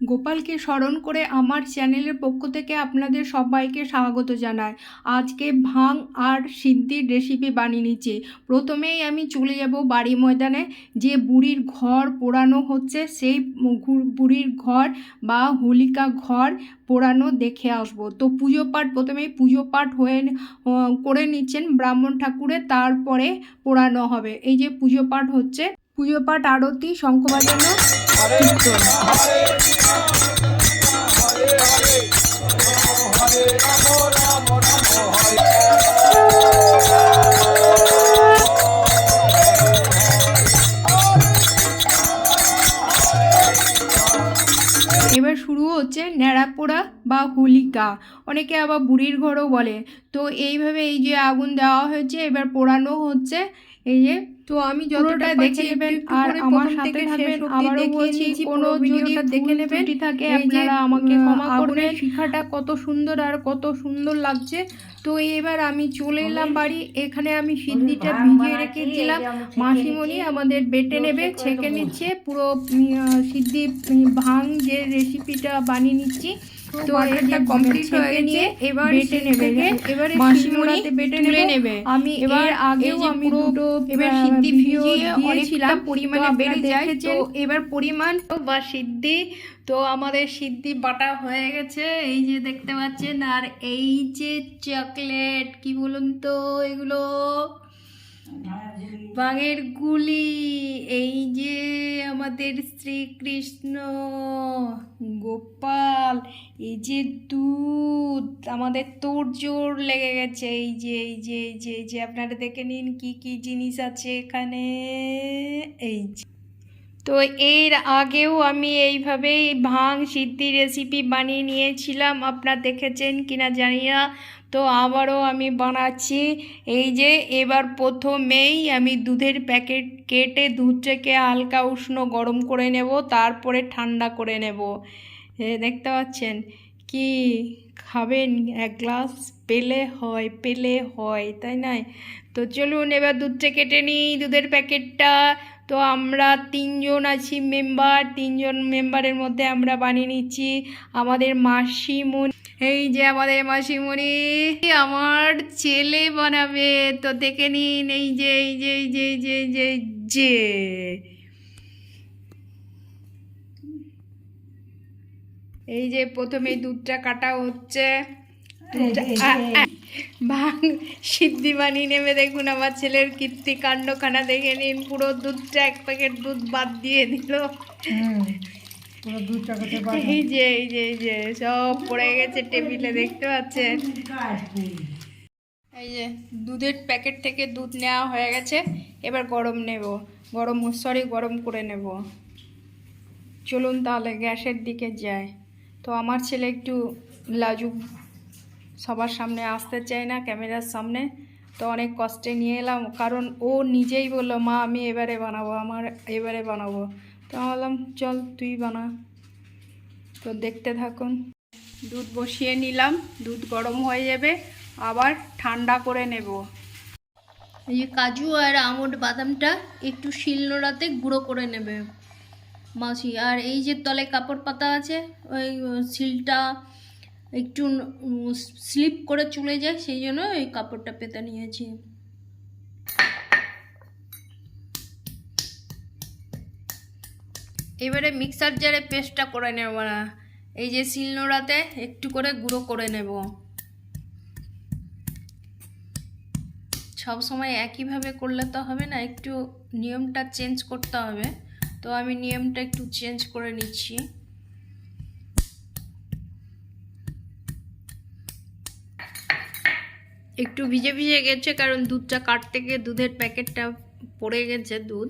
গোপালকে স্মরণ করে আমার চ্যানেলের পক্ষ থেকে আপনাদের সবাইকে স্বাগত জানায় আজকে ভাং আর সিদ্ধির রেসিপি বানিয়ে নিচ্ছি। প্রথমেই আমি চলে যাব বাড়ি ময়দানে। যে বুড়ির ঘর পোড়ানো হচ্ছে, সেই বুড়ির ঘর বা হোলিকা ঘর পোড়ানো দেখে আসব। তো পুজো পাঠ, প্রথমেই পুজো পাঠ হয়ে করে নিচ্ছেন ব্রাহ্মণ ঠাকুরে তারপরে পোড়ানো হবে। এই যে পুজো পাঠ হচ্ছে, পুজো পাঠ, আরতি, শঙ্খ বাজানো এবার শুরু হচ্ছে ন্যাড়াপোড়া বা হোলিকা। অনেকে আবার বুড়ির ঘরও বলে। তো এইভাবে এই যে আগুন দেওয়া হয়েছে, এবার পোড়ানো হচ্ছে এই যে তো আমি যতটা দেখে নেবেন আর আমার সাথে থাকবেন আবারও বলছি কোনো যদি দেখে নেবেন। থাকে আপনারা আমাকে ক্ষমা করবেন। শিখাটা কত সুন্দর আর কত সুন্দর লাগছে। তো এবার আমি চলে এলাম বাড়ি এখানে আমি সিদ্ধিটা ভিজিয়ে রেখেছিলাম মাসিমণি আমাদের বেটে নেবে ছেঁকে নিচ্ছে পুরো সিদ্ধি ভাং যে রেসিপিটা বানিয়ে নিচ্ছি। তো এটা কমপ্লিট হয়ে গেছে। এবার বেটে নেবে এবারে মাসিমণি বেটে তুলে নেবে। আমি এবার আগেও আমি দুটো এবার সিদ্ধি ভিজিয়ে অনেকটা পরিমাণে বেড়ে যায়। তো এবার পরিমাণ বা সিদ্ধি। তো আমাদের সিদ্ধি বাটা হয়ে গেছে। এই যে দেখতে পাচ্ছেন আর এই যে চকলেট কি বলুন তো এগুলো? বাঙের গুলি, এই যে আমাদের শ্রীকৃষ্ণ, গোপাল, এই যে দুধ, আমাদের তোর জোর লেগে গেছে, এই যে এই যে এই যে এই যে, আপনারা দেখে নিন কি কি জিনিস আছে এখানে, এই যে। তো এর আগেও আমি এইভাবেই ভাং সিদ্ধি রেসিপি বানিয়ে নিয়েছিলাম। আপনারা দেখেছেন কিনা জানি না। তো আবারও আমি বানাচ্ছি। এই যে এবার প্রথমেই আমি দুধের প্যাকেট কেটে দুধটাকে হালকা উষ্ণ গরম করে নেব, তারপরে ঠান্ডা করে নেব। দেখতে পাচ্ছেন? কি খাবেন? এক গ্লাস? পেলে হয় পেলে হয়, তাই নয় তো চলুন এবার দুধটা কেটে নিই। দুধের প্যাকেটটা তো আমরা তিনজন আছি মেম্বার তিনজন মেম্বারের মধ্যে আমরা বানিয়ে নিচ্ছি আমাদের মাসিমণি। এই যে আমাদের মাসিমণি আমার ছেলে বানাবে। তো দেখে নিন, এই যে এই যে এই যে এই যে যে যে। এই যে প্রথমে দুধটা কাটা হচ্ছে। সিদ্ধি বানিয়ে নেবে দেখুন আমার ছেলের কীর্তি কাণ্ডখানা দেখে নিন পুরো দুধটা এক প্যাকেট দুধ বাদ দিয়ে দিল। এই যে এই যে এই যে সব পড়ে গেছে টেবিলে দেখতে পাচ্ছেন। এই যে দুধের প্যাকেট থেকে দুধ নেওয়া হয়ে গেছে এবার গরম নেব গরম সরি গরম করে নেব। চলুন তাহলে গ্যাসের দিকে যাই। তো আমার ছেলে একটু লাজুক সবার সামনে আসতে চায় না ক্যামেরার সামনে। তো অনেক কষ্টে নিয়ে এলাম, কারণ ও নিজেই বলল, মা, আমি এবারে বানাবো, আমার এবারে বানাবো। তো বললাম, চল, তুই বানা। তো দেখতে থাকুন। দুধ বসিয়ে নিলাম, দুধ গরম হয়ে যাবে, আবার ঠান্ডা করে নেব। এই যে কাজু আর আমন্ড বাদামটা একটু শিলনোড়াতে গুঁড়ো করে নেবে। মাসি, আর এই যে তলে কাপড় পাতা আছে, ওই শিলটা একটু স্লিপ করে চলে যায়, সেই জন্য এই কাপড়টা পেতে নিয়েছি। এবারে মিক্সার জারে পেস্টটা করে নেব এই যে শিলনোড়াতে একটু করে গুঁড়ো করে নেব। সব সময় একইভাবে করলে তো হবে না, একটু নিয়মটা চেঞ্জ করতে হবে। তো আমি নিয়মটা একটু চেঞ্জ করে নিচ্ছি। একটু ভিজে ভিজে গেছে, কারণ দুধটা কাটতে গিয়ে দুধের প্যাকেটটা পড়ে গেছে দুধ।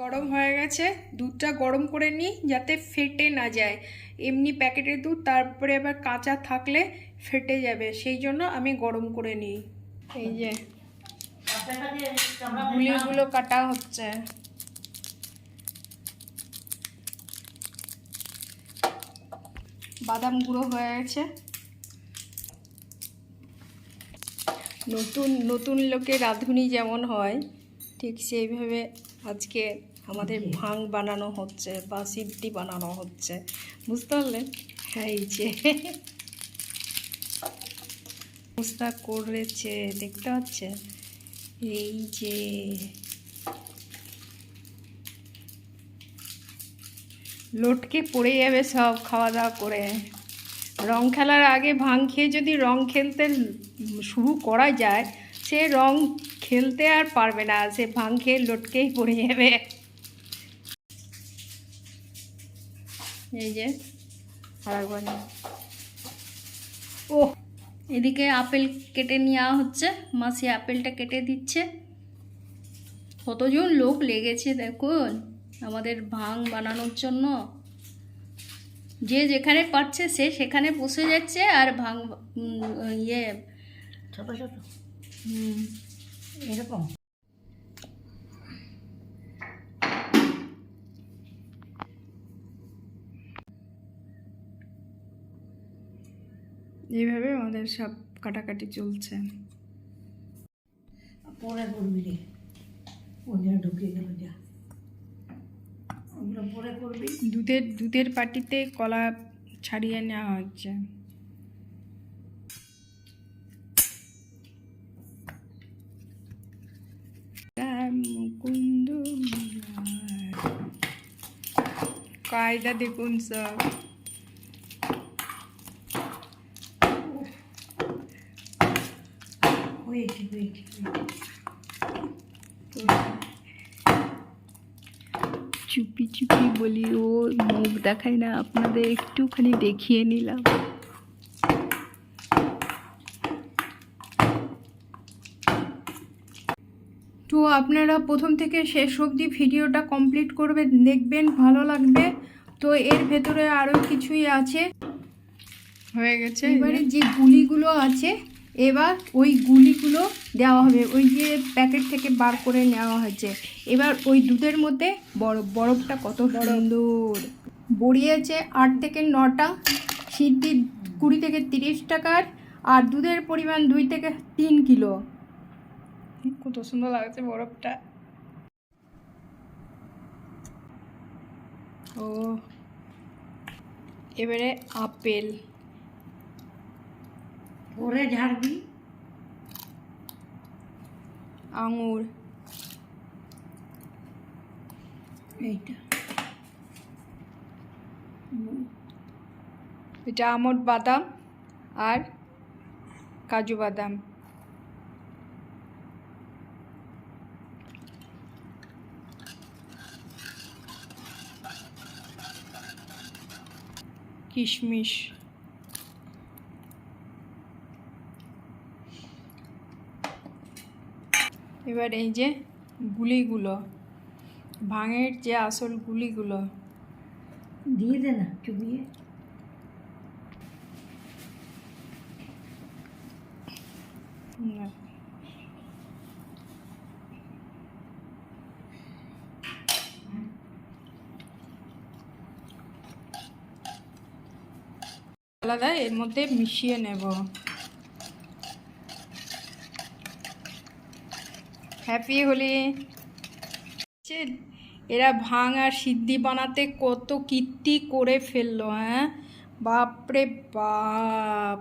গরম হয়ে গেছে, দুধটা গরম করে নিই যাতে ফেটে না যায়। এমনি প্যাকেটের দুধ, তারপরে আবার কাঁচা থাকলে ফেটে যাবে, সেই জন্য আমি গরম করে নিই। এই যে, গুলিগুলো কাটা হচ্ছে। বাদাম গুঁড়ো হয়ে গেছে। নতুন নতুন লোকে রাঁধুনি যেমন হয় ঠিক সেইভাবে আজকে আমাদের ভাং বানানো হচ্ছে বা সিদ্ধি বানানো হচ্ছে। বুঝতে পারলেন? হ্যাঁ এই যে। অবস্থা করেছে দেখতে পাচ্ছেন? এই যে। লটকে পড়ে যাবে সব খাওয়া দাওয়া করে। রং খেলার আগে ভাং খেয়ে যদি রং খেলতে শুরু করা যায়, সে রং খেলতে আর পারবে না। সে ভাং খেয়ে লটকেই পড়ে যাবে। এই যে। ও, এদিকে আপেল কেটে নেওয়া হচ্ছে। মাসি আপেলটা কেটে দিচ্ছে। কতজন লোক লেগেছে দেখুন, আমাদের ভাং বানানোর জন্য। যে যেখানে পাচ্ছে সে সেখানে বসে যাচ্ছে আর ভাং উম, ইয়ে। ছোট ছোট। এরকম। এইভাবে আমাদের সব কাটাকাটি চলছে। পরে রে গেল যা। ওগুলো পরে করবি। দুধের দুধের পাটিতে কলা ছাড়িয়ে নেওয়া হচ্ছে। মুকুন্দ কায়দা দেখুন সব হয়েছে হয়েছে। চুপি চুপি বলি ও মুখ দেখায় না আপনাদের একটুখানি দেখিয়ে নিলাম। তো আপনারা প্রথম থেকে শেষ অবধি ভিডিওটা কমপ্লিট করবেন দেখবেন ভালো লাগবে। তো এর ভেতরে আরও কিছুই আছে। হয়ে গেছে। এবারে যে গুলিগুলো আছে এবার ওই গুলিগুলো দেওয়া হবে। ওই যে প্যাকেট থেকে বার করে নেওয়া হয়েছে। এবার ওই দুধের মধ্যে বরফ বরফটা কত সুন্দর। বড়ি আছে আট থেকে নটা সিদ্ধি কুড়ি থেকে তিরিশ টাকার আর দুধের পরিমাণ দুই থেকে তিন কিলো। কত সুন্দর লাগছে বরফটা। ও এবারে আপেল। পরে ঝাড়বি। আঙুর। এইটা। এটা আমট বাদাম আর কাজু বাদাম। কিশমিশ। এবার এই যে গুলিগুলো ভাঙের যে আসল গুলিগুলো দিয়ে দে না চুবিয়ে। আলাদা এর মধ্যে মিশিয়ে নেব হ্যাপি হোলি এরা ভাঙ আর সিদ্ধি বানাতে কত কীর্তি করে ফেলল হ্যাঁ? বাপরে বাপ।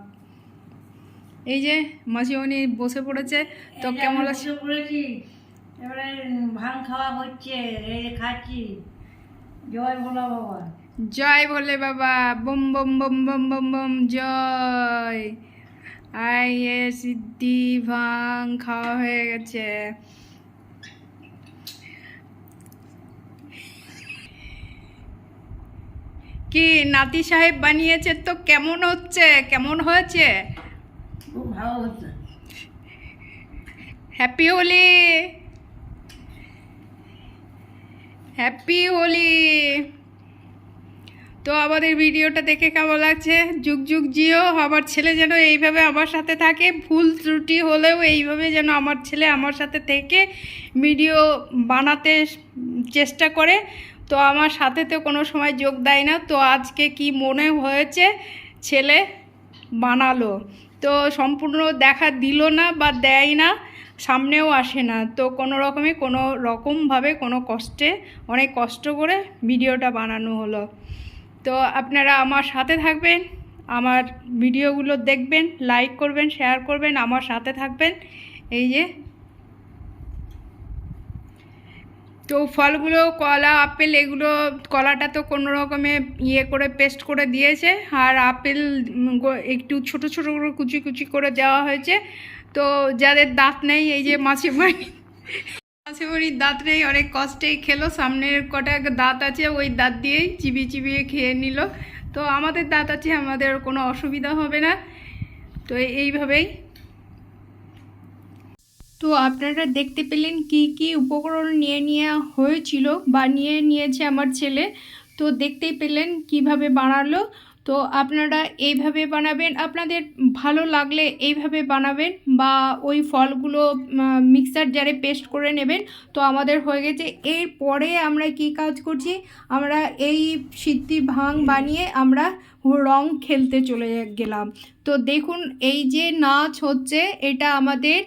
এই যে মাসিমণি বসে পড়েছে তো কেমন লাগছে? পড়েছি এবারে ভাং খাওয়া হচ্ছে এই খাচ্ছি। জয় ভোলা বাবা। জয় বলে বাবা বম বম বম বম বম বম জয়। আই এ সিদ্ধি ভাং খাওয়া হয়ে গেছে। কি নাতি সাহেব বানিয়েছে তো কেমন হচ্ছে? কেমন হয়েছে? হ্যাপি হোলি হ্যাপি হোলি তো আমাদের ভিডিওটা দেখে কেমন লাগছে? যুগ যুগ জিও, আমার ছেলে যেন এইভাবে আমার সাথে থাকে। ভুল ত্রুটি হলেও এইভাবে যেন আমার ছেলে আমার সাথে থেকে ভিডিও বানাতে চেষ্টা করে। তো আমার সাথে তো কোনো সময় যোগ দেয় না। তো আজকে কি মনে হয়েছে? ছেলে বানালো। তো সম্পূর্ণ দেখা দিল না বা দেয় না, সামনেও আসে না। তো কোনো রকমে কোনো রকমভাবে কোনো কষ্টে, অনেক কষ্ট করে ভিডিওটা বানানো হলো। তো আপনারা আমার সাথে থাকবেন, আমার ভিডিওগুলো দেখবেন লাইক করবেন শেয়ার করবেন, আমার সাথে থাকবেন। এই যে। তো ফলগুলো, কলা, আপেল, এগুলো, কলাটা তো কোনো রকমে ইয়ে করে পেস্ট করে দিয়েছে। আর আপেল একটু ছোট ছোট করে, কুচি কুচি করে দেওয়া হয়েছে। তো যাদের দাঁত নেই, এই যে মাছিমারি মাছিমারির দাঁত নেই, অনেক কষ্টেই খেলো, সামনের কটা দাঁত আছে, ওই দাঁত দিয়েই চিবিয়ে চিবিয়ে খেয়ে নিল। তো আমাদের দাঁত আছে, আমাদের কোনো অসুবিধা হবে না। তো এইভাবেই। তো আপনারা দেখতে পেলেন কি কি উপকরণ নিয়ে নেওয়া হয়েছিল বা নিয়ে নিয়েছে আমার ছেলে। তো দেখতেই পেলেন কীভাবে বানালো তো আপনারা এইভাবে বানাবেন। আপনাদের ভালো লাগলে এইভাবে বানাবেন বা ওই ফলগুলো মিক্সার জারে পেস্ট করে নেবেন। তো আমাদের হয়ে গেছে। এরপরে আমরা কি কাজ করছি? আমরা এই সিদ্ধি ভাং বানিয়ে আমরা রং খেলতে চলে গেলাম। তো দেখুন, এই যে নাচ হচ্ছে, এটা আমাদের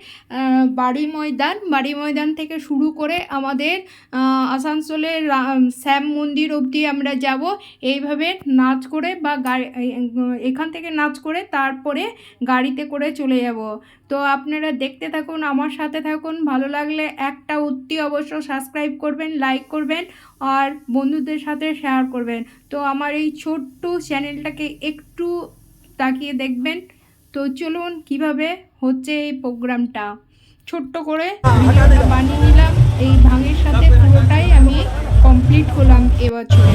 বাড়ি ময়দান। বাড়ি ময়দান থেকে শুরু করে আমাদের আসানসোলের শ্যাম মন্দির অবধি আমরা যাব। এইভাবে নাচ করে বা গাড়ি এখান থেকে নাচ করে তারপরে গাড়িতে করে চলে যাব। তো আপনারা দেখতে থাকুন, আমার সাথে থাকুন। ভালো লাগলে একটা উত্তি অবশ্য সাবস্ক্রাইব করবেন লাইক করবেন আর বন্ধুদের সাথে শেয়ার করবেন। তো আমার এই ছোট্ট চ্যানেলটাকে একটু তাকিয়ে দেখবেন। তো চলুন কীভাবে হচ্ছে এই প্রোগ্রামটা। ছোট্ট করে ভিডিওটা বানিয়ে নিলাম। এই ভাঙের সাথে পুরোটাই আমি কমপ্লিট করলাম এবছরে